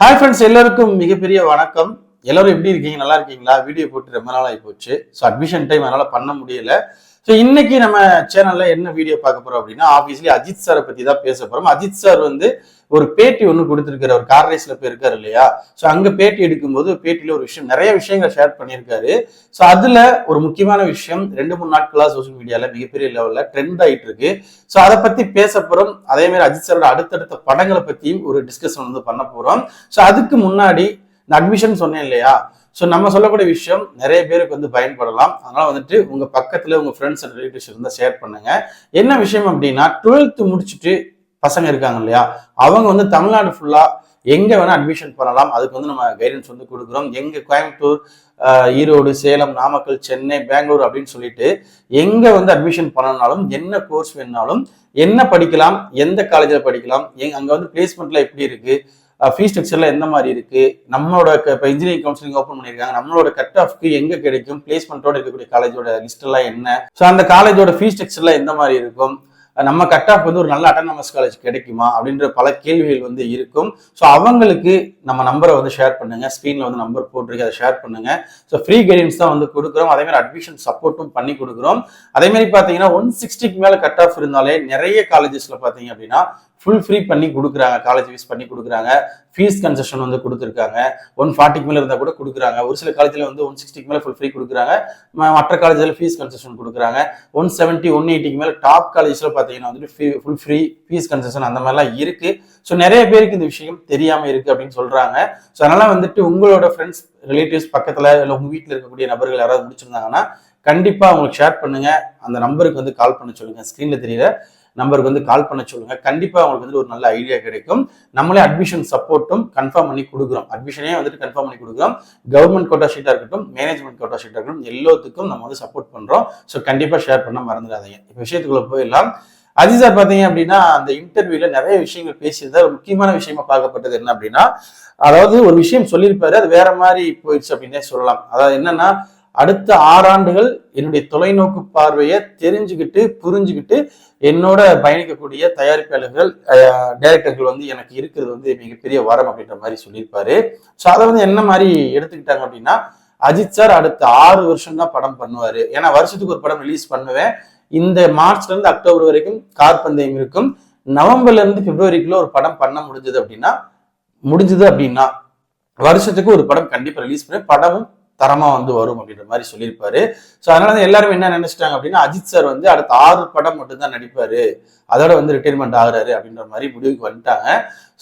Hi friends எல்லாருக்கும் மிகப்பெரிய வணக்கம். எல்லாரும் எப்படி இருக்கீங்க? நல்லா இருக்கீங்களா? வீடியோ போட்டு ரொம்ப நாள் ஆகி போச்சு. ஸோ அட்மிஷன் டைம் அதனால பண்ண முடியல. ஸோ இன்னைக்கு நம்ம சேனல்ல என்ன வீடியோ பார்க்க போறோம் அப்படின்னா ஆப்வியஸ்லி அஜித் சாரை பத்தி தான் பேச போறோம். அஜித் சார் வந்து ஒரு பேட்டி ஒன்று கொடுத்துருக்காரு. ஒரு கார் ரேஸ்ல போயிருக்காரு இல்லையா? ஸோ அங்க பேட்டி எடுக்கும்போது பேட்டியில ஒரு விஷயம் நிறைய விஷயங்கள் ஷேர் பண்ணியிருக்காரு. ஸோ அதுல ஒரு முக்கியமான விஷயம் ரெண்டு மூணு நாட்களா சோஷியல் மீடியால மிகப்பெரிய லெவல்ல ட்ரெண்ட் ஆயிட்டு இருக்கு. ஸோ அதை பத்தி பேச போறோம். அதே மாதிரி அஜித் சாரோட அடுத்தடுத்த படங்களை பத்தியும் ஒரு டிஸ்கஷன் வந்து பண்ண போறோம். ஸோ அதுக்கு முன்னாடி நான் அட்மிஷன் சொன்னேன் இல்லையா? ஸோ நம்ம சொல்லக்கூடிய விஷயம் நிறைய பேருக்கு வந்து பயன்படலாம். அதனால வந்துட்டு உங்க பக்கத்துல உங்க ஃப்ரெண்ட்ஸ் அண்ட் ரிலேட்டிவ்ஸ் இருந்தால் ஷேர் பண்ணுங்க. என்ன விஷயம் அப்படின்னா டுவெல்த் முடிச்சுட்டு பசங்க இருக்காங்க இல்லையா? அவங்க வந்து தமிழ்நாடு ஃபுல்லா எங்க வேணா அட்மிஷன் பண்ணலாம். அதுக்கு வந்து நம்ம கைடன்ஸ் வந்து கொடுக்குறோம். எங்க கோயம்புத்தூர் ஈரோடு சேலம் நாமக்கல் சென்னை பெங்களூர் அப்படின்னு சொல்லிட்டு எங்க வந்து அட்மிஷன் பண்ணனாலும் என்ன கோர்ஸ் வேணாலும் என்ன படிக்கலாம் எந்த காலேஜில் படிக்கலாம் எங் அங்க வந்து பிளேஸ்மெண்ட்ல எப்படி இருக்கு ஃபீஸ் ஸ்ட்ரக்சர்ல எந்த மாதிரி இருக்கு நம்மளோட இப்போ இன்ஜினியரிங் கவுன்சிலிங் ஓப்பன் பண்ணியிருக்காங்க. நம்மளோட கட் ஆஃப்க்கு எங்க கிடைக்கும் பிளேஸ்மெண்ட்டோட இருக்கக்கூடிய காலேஜோட லிஸ்ட் எல்லாம் என்ன? ஸோ அந்த காலேஜோட ஃபீஸ் ஸ்ட்ரக்சர்ல எந்த மாதிரி இருக்கும்? நம்ம கட் ஆஃப் வந்து ஒரு நல்ல அட்டானமஸ் காலேஜ் கிடைக்குமா அப்படின்ற பல கேள்விகள் வந்து இருக்கும். ஸோ அவங்களுக்கு நம்ம நம்பரை வந்து ஷேர் பண்ணுங்க. ஸ்க்ரீன்ல வந்து நம்பர் போட்டிருக்கு அதை ஷேர் பண்ணுங்க. ஸோ ஃப்ரீ கைடன்ஸ் தான் வந்து கொடுக்குறோம். அதே மாதிரி அட்மிஷன் சப்போர்ட்டும் பண்ணி கொடுக்குறோம். அதே மாதிரி பார்த்தீங்கன்னா ஒன் சிக்ஸ்டிக்கு மேலே கட் ஆஃப் இருந்தாலே நிறைய காலேஜஸ்ல பார்த்தீங்க அப்படின்னா ஃபுல் ஃப்ரீ பண்ணி கொடுக்குறாங்க காலேஜ் ஃபீஸ் பண்ணி கொடுக்குறாங்க. ஃபீஸ் கன்செஷன் வந்து கொடுத்துருக்காங்க. ஒன் ஃபார்ட்டிக்கு மேலே இருந்தால் கூட கொடுக்குறாங்க. ஒரு சில காலேஜில் வந்து ஒன் சிக்ஸ்டிக்கு மேலே ஃபுல் ஃப்ரீ கொடுக்குறாங்க. ம- மற்ற காலேஜில் ஃபீஸ் கன்செஷன் கொடுக்குறாங்க. ஒன் செவன்ட்டி ஒன் எயிட்டிக்கு மேலே டாப் காலேஜில் பார்த்தீங்கன்னா வந்துட்டு ஃபுல் ஃப்ரீ ஃபீஸ் கன்செஷன் அந்த மாதிரிலாம் இருக்குது ஸோ நிறைய பேருக்கு இந்த விஷயம் தெரியாமல் இருக்கு அப்படின்னு சொல்கிறாங்க ஸோ அதனால் வந்துட்டு உங்களோட ஃப்ரெண்ட்ஸ் ரிலேட்டிவ்ஸ் பக்கத்தில் இல்லை உங்கள் வீட்டில் இருக்கக்கூடிய நபர்கள் யாராவது முடிச்சிருந்தாங்கன்னா கண்டிப்பாக அவங்களுக்கு ஷேர் பண்ணுங்கள் அந்த நம்பருக்கு வந்து கால் பண்ண சொல்லுங்கள் ஸ்க்ரீனில் தெரியல நம்பருக்கு வந்து கால் பண்ண சொல்லுங்க. கண்டிப்பா அவங்களுக்கு வந்து ஒரு நல்ல ஐடியா கிடைக்கும். நம்மளே அட்மிஷன் சப்போர்ட்டும் கன்ஃபார்ம் பண்ணி கொடுக்குறோம். அட்மிஷனே வந்துட்டு கன்ஃபார்ம் பண்ணி கொடுக்குறோம். கவர்மெண்ட் கோட்டா ஷீட்டா இருக்கட்டும் மேனேஜ்மெண்ட் கோட்டா ஷீட்டா இருக்கட்டும் எல்லாத்துக்கும் நம்ம வந்து சப்போர்ட் பண்றோம். ஸோ கண்டிப்பா ஷேர் பண்ண மறந்துடாதீங்க. இப்போ விஷயத்துக்குள்ள போயிடலாம். அஜித் சார் பார்த்தீங்க அப்படின்னா அந்த இன்டர்வியூல நிறைய விஷயங்கள் பேசியிருந்தார். ஒரு முக்கியமான விஷயமா பார்க்கப்பட்டது என்ன அப்படின்னா அதாவது ஒரு விஷயம் சொல்லியிருப்பாரு. அது வேற மாதிரி போயிடுச்சு அப்படின்னே சொல்லலாம். அதாவது என்னன்னா அடுத்த ஆறாண்டுகள் என்னுடைய தொலைநோக்கு பார்வையை தெரிஞ்சுக்கிட்டு புரிஞ்சுக்கிட்டு என்னோட பயணிக்கக்கூடிய தயாரிப்பாளர்கள் டைரக்டர்கள் வந்து எனக்கு இருக்கிறது வந்து மிகப்பெரிய வரம் அப்படின்ற மாதிரி சொல்லியிருப்பாரு. ஸோ அதை வந்து என்ன மாதிரி எடுத்துக்கிட்டாங்க அப்படின்னா அஜித் சார் அடுத்த ஆறு வருஷம் தான் படம் பண்ணுவாரு. ஏன்னா வருஷத்துக்கு ஒரு படம் ரிலீஸ் பண்ணுவேன். இந்த மார்ச்ல இருந்து அக்டோபர் வரைக்கும் கார் பந்தயம் இருக்கும். நவம்பர்ல இருந்து பிப்ரவரிக்குள்ள ஒரு படம் பண்ண முடிஞ்சது அப்படின்னா முடிஞ்சது அப்படின்னா வருஷத்துக்கு ஒரு படம் கண்டிப்பா ரிலீஸ் பண்ணி படமும் தரமா வந்து வரும் அப்படின்ற மாதிரி சொல்லியிருப்பாரு. ஸோ அதனால வந்து எல்லாரும் என்ன நினைச்சிட்டாங்க அப்படின்னா அஜித் சார் வந்து அடுத்த ஆறு படம் மட்டும்தான் நடிப்பாரு. அதோட வந்து ரிட்டைர்மெண்ட் ஆகுறாரு அப்படின்ற மாதிரி முடிவுக்கு வந்துட்டாங்க.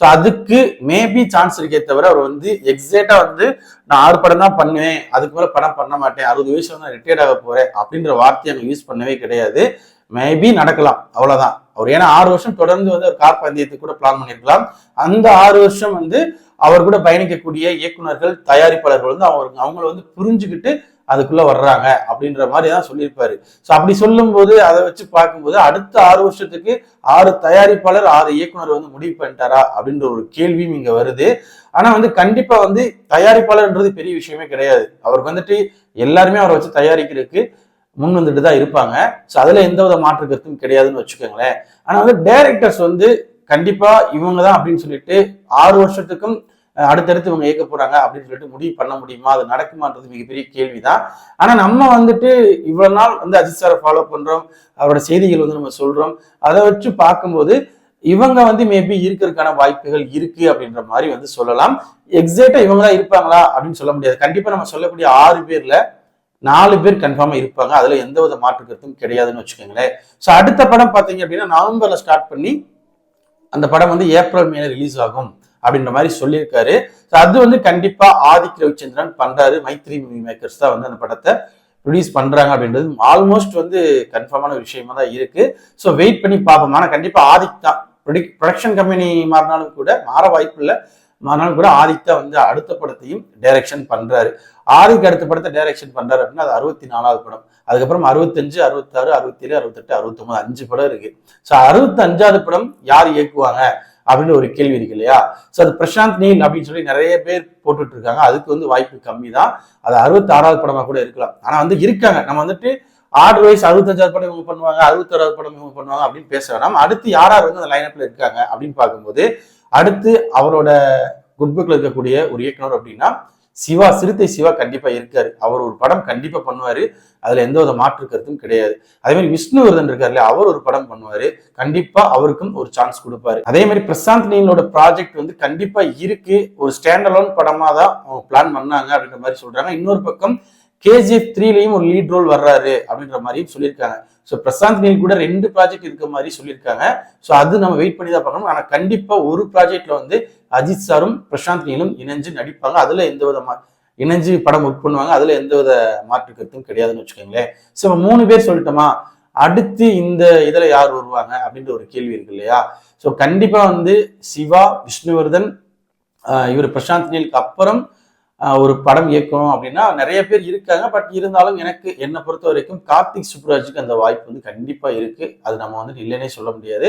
ஸோ அதுக்கு மேபி சான்ஸ் இருக்கே தவிர அவர் வந்து எக்ஸாக்டா வந்து நான் ஆறு படம் தான் பண்ணுவேன் அதுக்கு மேலே படம் பண்ண மாட்டேன் அறுபது வயசுல நான் ரிட்டையர்ட் ஆக போறேன் அப்படின்ற வார்த்தையை அங்க யூஸ் பண்ணவே கிடையாது. மேபி நடக்கலாம் அவ்வளோதான் அவர் ஏன்னா ஆறு வருஷம் தொடர்ந்து வந்து ஒரு கார் பந்தயத்துக்கு கூட பிளான் பண்ணியிருக்கலாம். அந்த ஆறு வருஷம் வந்து அவர் கூட பயணிக்கக்கூடிய இயக்குனர்கள் தயாரிப்பாளர்கள் வந்து அவர் அவங்கள வந்து புரிஞ்சுக்கிட்டு அதுக்குள்ள வர்றாங்க அப்படின்ற மாதிரி தான் சொல்லியிருப்பாரு. ஸோ அப்படி சொல்லும்போது அதை வச்சு பார்க்கும்போது அடுத்த ஆறு வருஷத்துக்கு ஆறு தயாரிப்பாளர் ஆறு இயக்குனர் வந்து முடிவு பண்ணிட்டாரா அப்படின்ற ஒரு கேள்வியும் இங்க வருது. ஆனா வந்து கண்டிப்பா வந்து தயாரிப்பாளர்ன்றது பெரிய விஷயமே கிடையாது. அவருக்கு வந்துட்டு எல்லாருமே அவரை வச்சு தயாரிக்கிறதுக்கு முன் வந்துட்டு தான் இருப்பாங்க. ஸோ அதுல எந்த வித மாற்று கருத்தும் கிடையாதுன்னு வச்சுக்கோங்களேன். ஆனா வந்து டைரக்டர்ஸ் வந்து கண்டிப்பா இவங்க தான் அப்படின்னு சொல்லிட்டு ஆறு வருஷத்துக்கும் அடுத்தடுத்து இவங்க இயக்க போறாங்க அப்படின்னு சொல்லிட்டு முடிவு பண்ண முடியுமா? அது நடக்குமான்றது மிகப்பெரிய கேள்விதான். ஆனா நம்ம வந்துட்டு இவ்வளவு நாள் வந்து அஜித் சாரை ஃபாலோ பண்றோம். அவரோட செய்திகள் வந்து நம்ம சொல்றோம். அதை வச்சு பார்க்கும்போது இவங்க வந்து மேபி இருக்கிறதுக்கான வாய்ப்புகள் இருக்கு அப்படின்ற மாதிரி வந்து சொல்லலாம். எக்ஸாக்டா இவங்க தான் இருப்பாங்களா அப்படின்னு சொல்ல முடியாது. கண்டிப்பா நம்ம சொல்லக்கூடிய ஆறு பேர்ல நாலு பேர் கன்ஃபார்மா இருப்பாங்க. அதுல எந்த வித மாற்று கருத்தும் கிடையாதுன்னு வச்சுக்கோங்களேன். ஸோ அடுத்த படம் பார்த்தீங்க அப்படின்னா நவம்பர்ல ஸ்டார்ட் பண்ணி அந்த படம் வந்து ஏப்ரல் மேல ரிலீஸ் ஆகும் அப்படின்ற மாதிரி சொல்லியிருக்காரு. ஸோ அது வந்து கண்டிப்பா ஆதிக் ரவிச்சந்திரன் பண்றாரு. மைத்ரி மூவி மேக்கர்ஸ் தான் வந்து அந்த படத்தை ரிலீஸ் பண்றாங்க அப்படின்றது ஆல்மோஸ்ட் வந்து கன்ஃபார்மான விஷயமா தான் இருக்கு. ஸோ வெயிட் பண்ணி பார்ப்போம். ஆனால் கண்டிப்பா ஆதிக் தான். ப்ரொடக்ஷன் கம்பெனி மாறினாலும் கூட மாற வாய்ப்பு இல்லை. மாறினாலும் கூட ஆதிக் தான் வந்து அடுத்த படத்தையும் டைரக்ஷன் பண்றாரு. ஆறுக்கு அடுத்த படத்தை டைரக்ஷன் பண்றாரு அப்படின்னா அது அறுபத்தி நாலாவது படம். அதுக்கப்புறம் அறுபத்தஞ்சு அறுபத்தாறு அறுபத்தேழு அறுபத்தெட்டு அறுபத்தொன்பது அஞ்சு படம் இருக்கு. ஸோ அறுபத்தஞ்சாவது படம் யார் இயக்குவாங்க அப்படின்னு ஒரு கேள்வி இருக்கு இல்லையா? ஸோ அது பிரசாந்த் நீல் அப்படின்னு சொல்லி நிறைய பேர் போட்டுட்டு இருக்காங்க அதுக்கு வந்து வாய்ப்பு கம்மி தான் அது அறுபத்தாறாவது படமாக படமா கூட இருக்கலாம். ஆனால் வந்து இருக்காங்க. நம்ம வந்துட்டு ஆர்டர் வைஸ் அறுபத்தஞ்சாவது படம் இவங்க பண்ணுவாங்க அறுபத்தாறாவது படம் இவங்க பண்ணுவாங்க அப்படின்னு பேச வேணாம். அடுத்து யார் யார் வந்து அந்த லைனப்ல இருக்காங்க அப்படின்னு பார்க்கும்போது அடுத்து அவரோட குட் புக்ல இருக்கக்கூடிய ஒரு இயக்குனர் அப்படின்னா சிவா சிறுத்தை சிவா கண்டிப்பா இருக்காரு. அவர் ஒரு படம் கண்டிப்பா பண்ணுவாரு. அதுல எந்த வித மாற்று கருத்தும் கிடையாது. அதே மாதிரி விஷ்ணுவர்தன் இருக்காரு அவர் ஒரு படம் பண்ணுவாரு. கண்டிப்பா அவருக்கும் ஒரு சான்ஸ் கொடுப்பாரு. அதே மாதிரி பிரசாந்த் நீலோட ப்ராஜெக்ட் வந்து கண்டிப்பா இருக்கு. ஒரு ஸ்டாண்ட் அலோன் படமா தான் அவங்க பிளான் பண்ணாங்க அப்படின்ற மாதிரி சொல்றாங்க. இன்னொரு பக்கம் கேஜிஎஃப் த்ரீலையும் ஒரு லீட் ரோல் வர்றாரு அப்படின்ற மாதிரியும் சொல்லியிருக்காங்க. ஸோ பிரசாந்த் நீல் கூட ரெண்டு ப்ராஜெக்ட் இருக்க மாதிரி சொல்லியிருக்காங்க. ஸோ அது நம்ம வெயிட் பண்ணி தான் பார்க்கணும். ஆனால் கண்டிப்பாக ஒரு ப்ராஜெக்ட்ல வந்து அஜித் சாரும் பிரசாந்த் நீலும் இணைஞ்சு நடிப்பாங்க. அதில் எந்த விதமாக இணைஞ்சு படம் ஒர்க் பண்ணுவாங்க. அதில் எந்த வித மாற்று கருத்தும் கிடையாதுன்னு வச்சுக்கோங்களேன். ஸோ மூணு பேர் சொல்லிட்டோமா? அடுத்து இந்த இதில் யார் வருவாங்க அப்படின்ற ஒரு கேள்வி இருக்கு இல்லையா? ஸோ கண்டிப்பாக வந்து சிவா விஷ்ணுவர்தன் இவர் பிரசாந்த் நீலுக்கு அப்புறம் ஒரு படம் இயக்கணும் அப்படின்னா நிறைய பேர் இருக்காங்க. பட் இருந்தாலும் எனக்கு என்னை பொறுத்த வரைக்கும் கார்த்திக் சுப்ராஜுக்கு அந்த வாய்ப்பு வந்து கண்டிப்பாக இருக்குது அது நம்ம வந்துட்டு இல்லைன்னே சொல்ல முடியாது.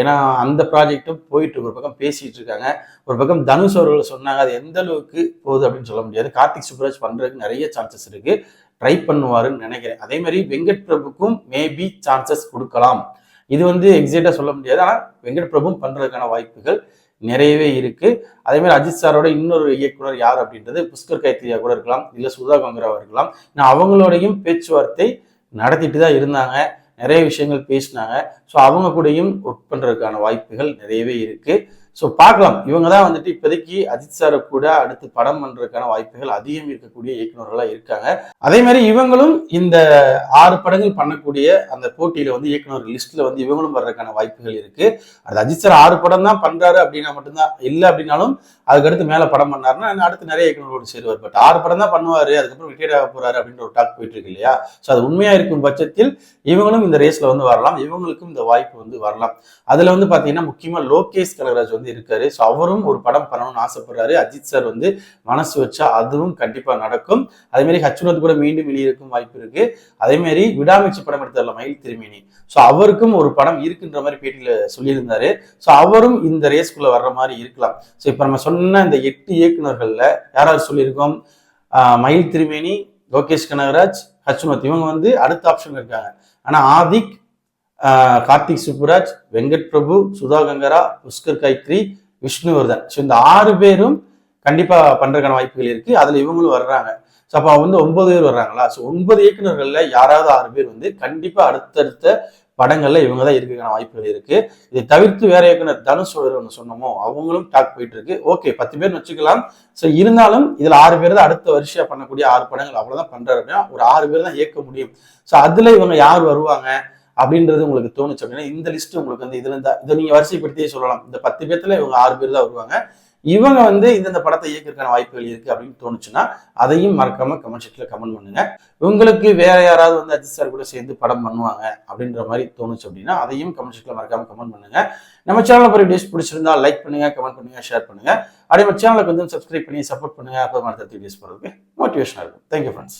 ஏன்னா அந்த ப்ராஜெக்ட்டும் போயிட்டு ஒரு பக்கம் பேசிட்டு இருக்காங்க. ஒரு பக்கம் தனுஷ் அவர்கள் சொன்னாங்க அது எந்த அளவுக்கு போகுது அப்படின்னு சொல்ல முடியாது. கார்த்திக் சுப்ராஜ் பண்ணுறதுக்கு நிறைய சான்சஸ் இருக்கு. ட்ரை பண்ணுவாருன்னு நினைக்கிறேன். அதே மாதிரி வெங்கட் பிரபுக்கும் மேபி சான்சஸ் கொடுக்கலாம். இது வந்து எக்ஸாக்டா சொல்ல முடியாது. ஆனால் வெங்கட் பிரபுவும் பண்ணுறதுக்கான வாய்ப்புகள் நிறையவே இருக்கு. அதே மாதிரி அஜித் சாரோட இன்னொரு இயக்குனர் யார் அப்படின்றது புஷ்கர் கைத்திரியா கூட இருக்கலாம் இல்ல சுதா கங்கராவா இருக்கலாம். நான் அவங்களோடையும் பேச்சுவார்த்தை நடத்திட்டு தான் இருந்தாங்க. நிறைய விஷயங்கள் பேசினாங்க. ஸோ அவங்க கூடயும் ஒர்க் பண்ணுறதுக்கான வாய்ப்புகள் நிறையவே இருக்கு. ஸோ பார்க்கலாம். இவங்க தான் வந்துட்டு இப்போதைக்கு அஜித் சாரை கூட அடுத்து படம் பண்ணுறதுக்கான வாய்ப்புகள் அதிகம் இருக்கக்கூடிய இயக்குனர்களாக இருக்காங்க. அதே மாதிரி இவங்களும் இந்த ஆறு படங்கள் பண்ணக்கூடிய அந்த போட்டியில் வந்து இயக்குனர் லிஸ்ட்டில் வந்து இவங்களும் வர்றதுக்கான வாய்ப்புகள் இருக்கு. அது அஜித் சார் ஆறு படம் தான் பண்ணுறாரு அப்படின்னா மட்டும்தான் இல்லை அப்படின்னாலும் அதுக்கடுத்து மேலே படம் பண்ணாருன்னா அடுத்து நிறைய இயக்குநர்களோடு சேருவார். பட் ஆறு படம் தான் பண்ணுவார் அதுக்கப்புறம் ரிட்டையர் ஆக போறாரு அப்படின்ற ஒரு டாக் போயிட்டு இருக்கு இல்லையா? ஸோ அது உண்மையாக இருக்கும் பட்சத்தில் இவங்களும் இந்த ரேஸில் வந்து வரலாம். இவங்களுக்கும் இந்த வாய்ப்பு வந்து வரலாம். அதில் வந்து பார்த்தீங்கன்னா முக்கியமாக லோகேஷ் கனகராஜ் வந்து இருக்காரு. ஸோ அவரும் ஒரு படம் பண்ணணும்னு ஆசைப்படுறாரு. அஜித் சார் வந்து மனசு வச்சா அதுவும் கண்டிப்பாக நடக்கும். அதேமாரி ஹச்சுனத் கூட மீண்டும் வெளியிருக்கும் வாய்ப்பு இருக்கு. அதேமாரி மாதிரி விடாமுயற்சி படம் எடுத்தார்ல மயில் திருமேனி. ஸோ அவருக்கும் ஒரு படம் இருக்குன்ற மாதிரி பேட்டியில் சொல்லியிருந்தாரு. ஸோ அவரும் இந்த ரேஸ்குள்ள வர்ற மாதிரி இருக்கலாம். ஸோ இப்போ நம்ம சொன்ன இந்த எட்டு இயக்குனர்கள்ல யாராவது சொல்லியிருக்கோம்? மயில் திருமேனி லோகேஷ் கனகராஜ் ஹச்சுமத் இவங்க வந்து அடுத்த ஆப்ஷன் இருக்காங்க. ஆனால் ஆதிக் கார்த்திக் சுப்புராஜ் வெங்கட் பிரபு சுதா கங்கரா புஷ்கர் கைத்ரி விஷ்ணுவர்தன். ஸோ இந்த ஆறு பேரும் கண்டிப்பாக பண்ணுறதுக்கான வாய்ப்புகள் இருக்குது அதில் இவங்களும் வர்றாங்க. ஸோ அப்போ வந்து ஒன்பது பேர் வர்றாங்களா? ஸோ ஒன்பது இயக்குநர்களில் யாராவது ஆறு பேர் வந்து கண்டிப்பாக அடுத்தடுத்த படங்களில் இவங்க தான் இருக்கிறதுக்கான வாய்ப்புகள் இருக்குது இதை தவிர்த்து வேற இயக்குனர் தனுஷ் ஒன்று சொன்னோமோ அவங்களும் டாக் போயிட்டு இருக்கு. ஓகே பத்து பேர் வச்சுக்கலாம். ஸோ இருந்தாலும் இதில் ஆறு பேர் தான் அடுத்த வருஷம் பண்ணக்கூடிய ஆறு படங்கள் அவ்வளோதான் பண்ணுறாரு அப்படின்னா ஒரு ஆறு பேர் தான் இயக்க முடியும். ஸோ அதில் இவங்க யார் வருவாங்க? அப்படின்றது உங்களுக்கு தோணுச்சு அப்படின்னா இந்த லிஸ்ட் உங்களுக்கு வந்து இதுல இருந்தா இதை நீங்க வரிசைப்படுத்தியே சொல்லலாம். இந்த பத்து பேர்த்துல இவங்க ஆறு பேர் தான் வருவாங்க. இவங்க வந்து இந்தந்த படத்தை இயக்கிறதுக்கான வாய்ப்புகள் இருக்கு அப்படின்னு தோணுச்சுன்னா அதையும் மறக்காம கமெண்ட் செக்ஷன்ல கமெண்ட் பண்ணுங்க. உங்களுக்கு வேற யாராவது வந்து அஜித் சார் கூட சேர்ந்து படம் பண்ணுவாங்க அப்படின்ற மாதிரி தோணுச்சு அப்படின்னா அதையும் கமெண்ட் செக்ஷன்ல மறக்காம கமெண்ட் பண்ணுங்க. நம்ம சேனல் போய் வீடியோஸ் பிடிச்சிருந்தா லைக் பண்ணுங்க கமெண்ட் பண்ணுங்க ஷேர் பண்ணுங்க. அதே மாதிரி சேனலுக்கு வந்து சப்ஸ்கிரைப் பண்ணி சப்போர்ட் பண்ணுங்க. அப்போ அடுத்த வீடியோஸ் போறதுக்கு மோட்டிவேஷனா இருக்கும். Thank you friends